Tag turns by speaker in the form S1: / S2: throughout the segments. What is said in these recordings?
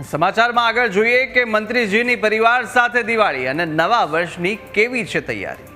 S1: સમાચારમાં આગળ જોઈએ કે મંત્રીજીની પરિવાર સાથે દિવાળી અને નવા વર્ષની કેવી છે તૈયારી?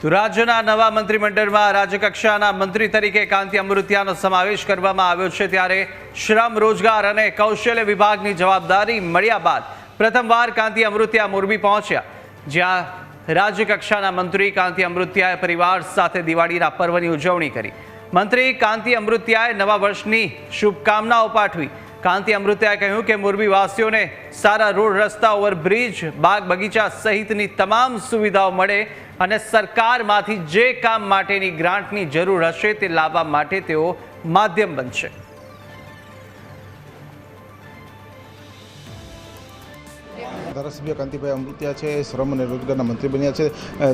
S1: તો રાજ્યના નવા મંત્રીમંડળમાં રાજ્યકક્ષાના મંત્રી તરીકે કાંતિ અમૃતિયાનો સમાવેશ કરવામાં આવ્યો છે ત્યારે શ્રમ, રોજગાર અને કૌશલ્ય વિભાગની જવાબદારી મળ્યા બાદ પ્રથમવાર કાંતિ અમૃતિયા મોરબી પહોંચ્યા. જ્યાં રાજ્યકક્ષાના મંત્રી કાંતિ અમૃત્યાએ પરિવાર સાથે દિવાળીના પર્વની ઉજવણી કરી. મંત્રી કાંતિ અમૃત્યાએ નવા વર્ષની શુભકામનાઓ પાઠવી કાંતિ અમૃત્યાએ કહ્યું કે મોરબીવાસીઓને સારા રોડ રસ્તા, ઓવરબ્રિજ, બાગ બગીચા સહિતની તમામ સુવિધાઓ મળે અને સરકારમાંથી જે કામ માટેની ગ્રાન્ટની જરૂર હશે તે લાવવા માટે તેઓ માધ્યમ બનશે.
S2: ધારાસભ્ય કાંતિભાઈ અમૃતિયા છે, શ્રમ અને રોજગારના મંત્રી બન્યા છે.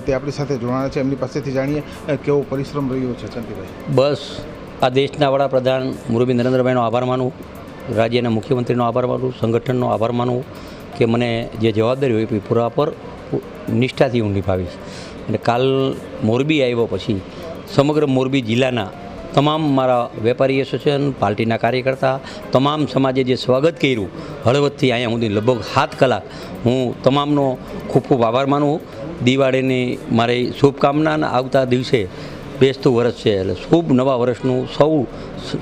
S2: તે આપણી સાથે જોડાણા છે. એમની પાસેથી જાણીએ કેવો પરિશ્રમ રહ્યો છે કાંતિભાઈ?
S3: બસ, આ દેશના વડાપ્રધાન મુરબી નરેન્દ્રભાઈનો આભાર માનું, રાજ્યના મુખ્યમંત્રીનો આભાર માનું, સંગઠનનો આભાર માનું કે મને જે જવાબદારી હોય એ પૂરા પર નિષ્ઠાથી હું નિભાવીશ. અને કાલ મોરબી આવ્યો પછી સમગ્ર મોરબી જિલ્લાના તમામ મારા વેપારી એસોસિએશન, પાર્ટીના કાર્યકર્તા, તમામ સમાજે જે સ્વાગત કર્યું, હળવદથી અહીંયા સુધી લગભગ સાત કલાક, હું તમામનો ખૂબ ખૂબ આભાર માનું દિવાળીની મારી શુભકામના આવતા દિવસે બેસતું વર્ષ છે એટલે શુભ નવા વર્ષનું સૌ,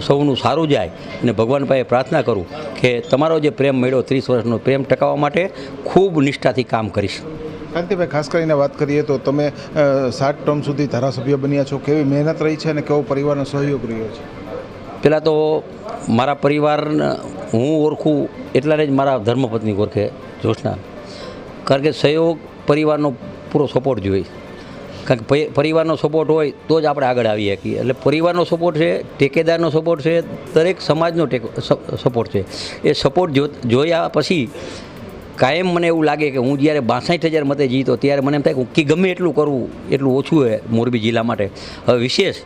S3: સૌનું સારું જાય અને ભગવાન પાસે પ્રાર્થના કરું કે તમારો જે પ્રેમ મળ્યો ત્રીસ વર્ષનો પ્રેમ ટકાવવા માટે ખૂબ નિષ્ઠાથી કામ કરીશ.
S2: કાંતિભાઈ ખાસ કરીને વાત કરીએ તો તમે સાત ટર્મ સુધી ધારાસભ્ય બન્યા છો. કેવી મહેનત રહી છે અને કેવો પરિવારનો સહયોગ રહ્યો છે?
S3: પહેલાં તો મારા પરિવારને હું ઓળખું એટલા જ મારા ધર્મપત્ની ઓળખે જોશના કારણ કે સહયોગ પરિવારનો પૂરો સપોર્ટ જોઈએ. કારણ કે પરિવારનો સપોર્ટ હોય તો જ આપણે આગળ આવી શકીએ એટલે પરિવારનો સપોર્ટ છે, ટેકેદારનો સપોર્ટ છે, દરેક સમાજનો ટેકો સપોર્ટ છે. એ સપોર્ટ જો, જોયા પછી કાયમ મને એવું લાગે કે હું જ્યારે બાસઠ હજાર મતે જીતો, ત્યારે મને એમ થાય કે ગમે એટલું કરવું એટલું ઓછું હોય મોરબી જિલ્લા માટે. હવે વિશેષ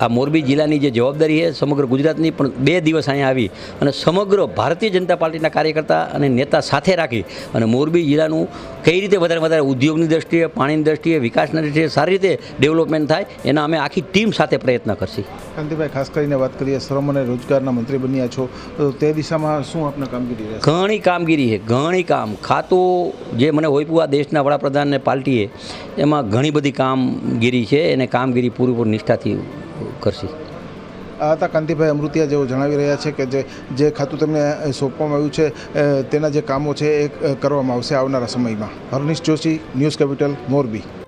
S3: આ મોરબી જિલ્લાની જે જવાબદારી છે સમગ્ર ગુજરાતની પણ બે દિવસ અહીંયા આવી અને સમગ્ર ભારતીય જનતા પાર્ટીના કાર્યકર્તા અને નેતા સાથે રાખી અને મોરબી જિલ્લાનું કઈ રીતે વધારે વધારે ઉદ્યોગની દ્રષ્ટિએ પાણીની દ્રષ્ટિએ વિકાસની દ્રષ્ટિએ સારી રીતે ડેવલપમેન્ટ થાય એના અમે આખી ટીમ સાથે પ્રયત્ન કરશી.
S2: કાંતિભાઈ ખાસ કરીને વાત કરીએ શ્રમ અને રોજગારના મંત્રી બન્યા છો તો તે દિશામાં શું આપણે કામગીરી
S3: ઘણી કામગીરી છે ઘણી કામ. ખાતું જે મને હોઈપું આ દેશના વડાપ્રધાનને પાર્ટીએ એમાં ઘણી બધી કામગીરી છે એને કામગીરી પૂરેપૂરી નિષ્ઠાથી કરશી.
S2: આ હતા કાંતિભાઈ અમૃતિયા જેઓ જણાવી રહ્યા છે કે જે જે ખાતું તેમને સોંપવામાં આવ્યું છે તેના જે કામો છે એ કરવામાં આવશે આવનારા સમયમાં. Harnish Joshi, news capital, Morbi.